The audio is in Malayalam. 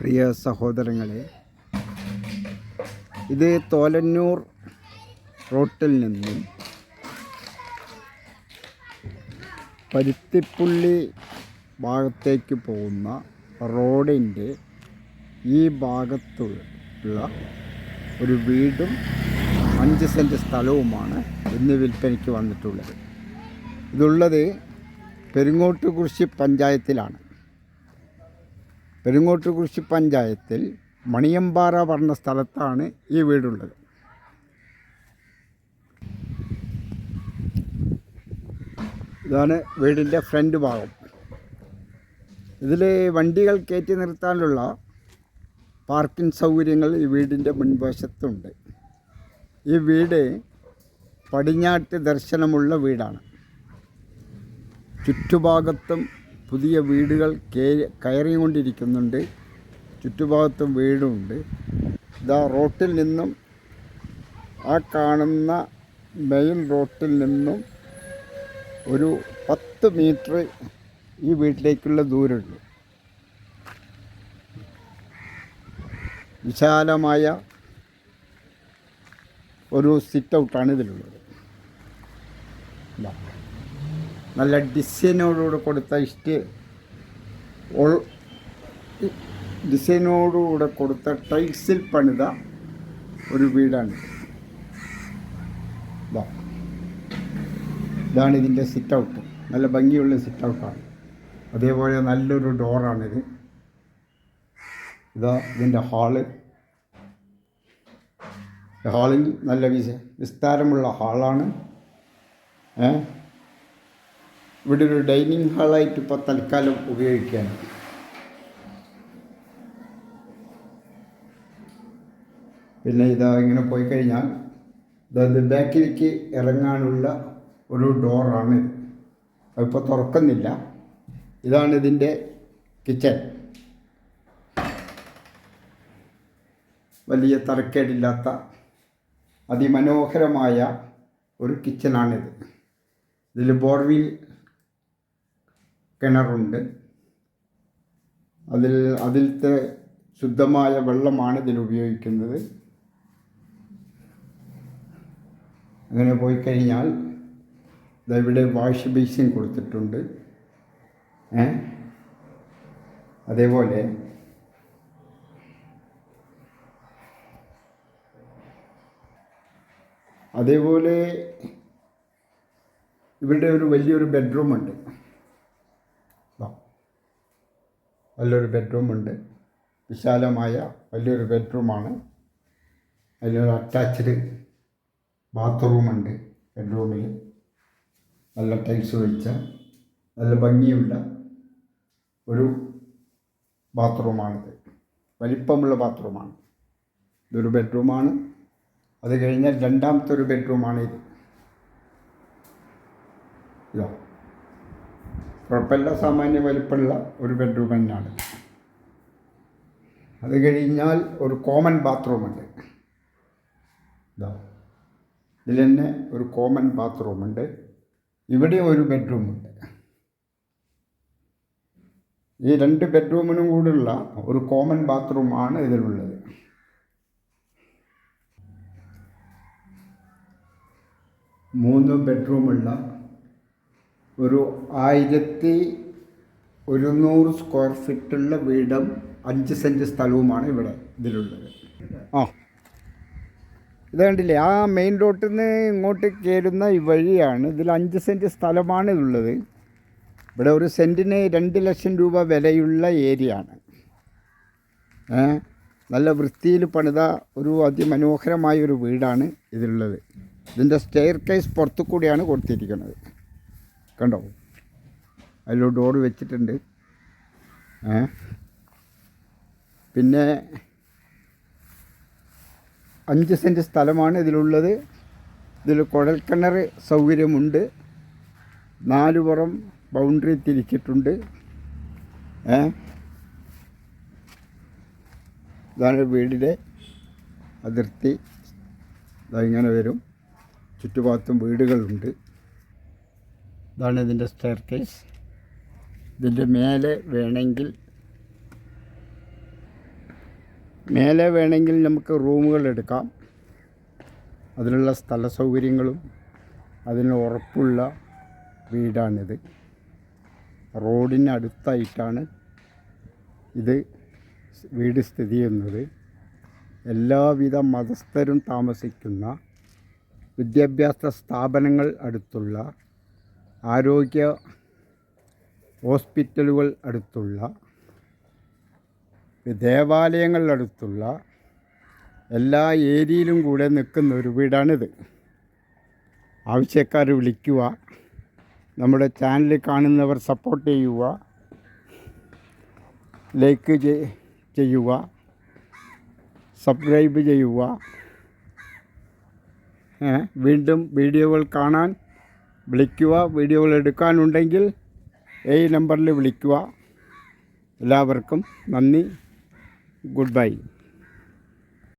പ്രിയ സഹോദരങ്ങളെ ഇത് തോലന്നൂർ റോട്ടിൽ നിന്നും പരുത്തിപ്പുള്ളി ഭാഗത്തേക്ക് പോകുന്ന റോഡിന്റെ ഈ ഭാഗത്തുള്ള ഒരു വീടും അഞ്ച് സെന്റ് സ്ഥലവുമാണ് ഇന്ന് വിൽപ്പനയ്ക്ക് വന്നിട്ടുള്ളത്. ഇതുള്ളത് പെരുങ്ങോട്ടുകുറിശി പഞ്ചായത്തിലാണ്. പെരുങ്ങോട്ടുകുറിശി പഞ്ചായത്തിൽ മണിയമ്പാറ പറഞ്ഞ സ്ഥലത്താണ് ഈ വീടുള്ളത്. ഇതാണ് വീടിന്റെ ഫ്രണ്ട് ഭാഗം. ഇതിൽ വണ്ടികൾ കയറ്റി നിർത്താനുള്ള പാർക്കിംഗ് സൗകര്യങ്ങൾ ഈ വീടിന്റെ മുൻവശത്തുണ്ട്. ഈ വീട് പടിഞ്ഞാട്ട് ദർശനമുള്ള വീടാണ്. ചുറ്റുഭാഗത്തും പുതിയ വീടുകൾ കയറി കയറിക്കൊണ്ടിരിക്കുന്നുണ്ട്. ചുറ്റുഭാഗത്തും വീടുണ്ട്. ഇതാ റോട്ടിൽ നിന്നും ആ കാണുന്ന മെയിൻ റോട്ടിൽ നിന്നും ഒരു പത്ത് മീറ്റർ ഈ വീട്ടിലേക്കുള്ള ദൂരമുണ്ട്. വിശാലമായ ഒരു സിറ്റ് ഔട്ടാണ് ഇതിലുള്ളത്. ഇതാ. നല്ല ഡിസൈനോടുകൂടെ കൊടുത്ത ഇഷ്ട ഡിസൈനോടുകൂടെ കൊടുത്ത ടൈൽസിൽ പണിത ഒരു വീടാണ്. ഇതാ. ഇതാണ് ഇതിന്റെ സിറ്റ് ഔട്ട് നല്ല ഭംഗിയുള്ള സിറ്റ് ഔട്ടാണ് അതേപോലെ നല്ലൊരു ഡോറാണിത്. ഇതാ ഇതിന്റെ ഹാൾ. ഹാളിൽ നല്ല വിസ വിസ്താരമുള്ള ഹാളാണ്. ഏ? ഇവിടെ ഒരു ഡൈനിങ് ഹാളായിട്ട് ഇപ്പോൾ തൽക്കാലം ഉപയോഗിക്കുകയാണ്. പിന്നെ ഇതാ ഇങ്ങനെ പോയി കഴിഞ്ഞാൽ അതായത് ബാക്കിലേക്ക് ഇറങ്ങാനുള്ള ഒരു ഡോറാണ് ഇത്. അതിപ്പോൾ തുറക്കുന്നില്ല. ഇതാണ് ഇതിന്റെ കിച്ചൺ വലിയ തറക്കേടില്ലാത്ത അതിമനോഹരമായ ഒരു കിച്ചണാണിത് ഇതിൽ ബോർവിൽ കിണറുണ്ട്. അതിൽ അതിലത്തെ ശുദ്ധമായ വെള്ളമാണ് ഇതിൽ ഉപയോഗിക്കുന്നത്. അങ്ങനെ പോയി കഴിഞ്ഞാൽ ഇവിടെ വാഷ് ബേസിൻ കൊടുത്തിട്ടുണ്ട്. ഏ? അതേപോലെ അതേപോലെ ഇവിടെ ഒരു വലിയൊരു ബെഡ്റൂമുണ്ട്. നല്ലൊരു ബെഡ്റൂമുണ്ട്. വിശാലമായ വലിയൊരു ബെഡ്റൂമാണ്. അതിലൊരു അറ്റാച്ച്ഡ് ബാത്റൂമുണ്ട് ബെഡ്റൂമിൽ നല്ല ടൈൽസ് വെച്ച നല്ല ഭംഗിയുള്ള ഒരു ബാത്റൂമാണിത്. വലിപ്പമുള്ള ബാത്റൂമാണ്. ഇതൊരു ബെഡ്റൂമാണ്. അത് കഴിഞ്ഞാൽ രണ്ടാമത്തെ ഒരു ബെഡ്റൂമാണ് ഇത് ഇതാ. കുഴപ്പമില്ല സാമാന്യ വലിപ്പമുള്ള ഒരു ബെഡ്റൂം തന്നെയാണ്. അത് കഴിഞ്ഞാൽ ഒരു കോമൺ ബാത്റൂമുണ്ട് ഇതാ ഇതിൽ തന്നെ ഒരു കോമൺ ബാത്റൂമുണ്ട് ഇവിടെ ഒരു ബെഡ്റൂമുണ്ട് ഈ രണ്ട് ബെഡ്റൂമിനും കൂടെയുള്ള ഒരു കോമൺ ബാത്റൂമാണ് ഇതിലുള്ളത്. മൂന്ന് ബെഡ്റൂമുള്ള ഒരു ആയിരത്തി ഒരുന്നൂറ് സ്ക്വയർ ഫീറ്റുള്ള വീടും അഞ്ച് സെന്റ് സ്ഥലവുമാണ് ഇവിടെ ഇതിലുള്ളത്. ആ. ഇത് കണ്ടില്ലേ? ആ മെയിൻ റോട്ടിൽ നിന്ന് ഇങ്ങോട്ട് കയറുന്ന ഈ വഴിയാണ്. ഇതിൽ അഞ്ച് സെന്റ് സ്ഥലമാണ് ഇതുള്ളത്. ഇവിടെ ഒരു സെന്റിന് രണ്ട് ലക്ഷം രൂപ വിലയുള്ള ഏരിയ ആണ്. നല്ല വൃത്തിയിൽ പണിത ഒരു അതിമനോഹരമായ ഒരു വീടാണ് ഇതിലുള്ളത്. ഇതിന്റെ സ്റ്റെയർ കേസ് പുറത്തു കൂടിയാണ് കൊടുത്തിരിക്കുന്നത്. കണ്ടോ? അതിൽ ഡോർ വെച്ചിട്ടുണ്ട്. പിന്നെ അഞ്ച് സെന്റ് സ്ഥലമാണ് ഇതിലുള്ളത്. ഇതിൽ കുഴൽക്കിണർ സൗകര്യമുണ്ട്. നാല് പുറം ബൗണ്ടറി തിരിച്ചിട്ടുണ്ട്. ഏ? ഇതാണ് വീടിന്റെ അതിർത്തി. ഇങ്ങനെ വരും. ചുറ്റുഭാഗത്തും വീടുകളുണ്ട്. ഇതാണ് ഇതിന്റെ സ്റ്റെയർ കേസ് ഇതിന്റെ മേലെ വേണമെങ്കിൽ മേലെ വേണമെങ്കിൽ നമുക്ക് റൂമുകൾ എടുക്കാം. അതിനുള്ള സ്ഥല സൗകര്യങ്ങളും അതിന് ഉറപ്പുള്ള വീടാണിത്. റോഡിന് അടുത്തായിട്ടാണ് ഇത് വീട് സ്ഥിതി ചെയ്യുന്നത്. എല്ലാവിധ മതസ്ഥരും താമസിക്കുന്ന വിദ്യാഭ്യാസ സ്ഥാപനങ്ങൾ അടുത്തുള്ള ആരോഗ്യ ഹോസ്പിറ്റലുകൾ അടുത്തുള്ള ദേവാലയങ്ങളിലടുത്തുള്ള എല്ലാ ഏരിയയിലും കൂടെ നിൽക്കുന്ന ഒരു വീടാണിത്. ആവശ്യക്കാർ വിളിക്കുക നമ്മുടെ ചാനൽ കാണുന്നവർ സപ്പോർട്ട് ചെയ്യുക ലൈക്ക് ചെയ്- ചെയ്യുക സബ്സ്ക്രൈബ് ചെയ്യുക. വീണ്ടും വീഡിയോകൾ കാണാൻ വിളിക്കുക വീഡിയോകൾ എടുക്കാനുണ്ടെങ്കിൽ ഈ നമ്പറിൽ വിളിക്കുക. എല്ലാവർക്കും നന്ദി. Good bye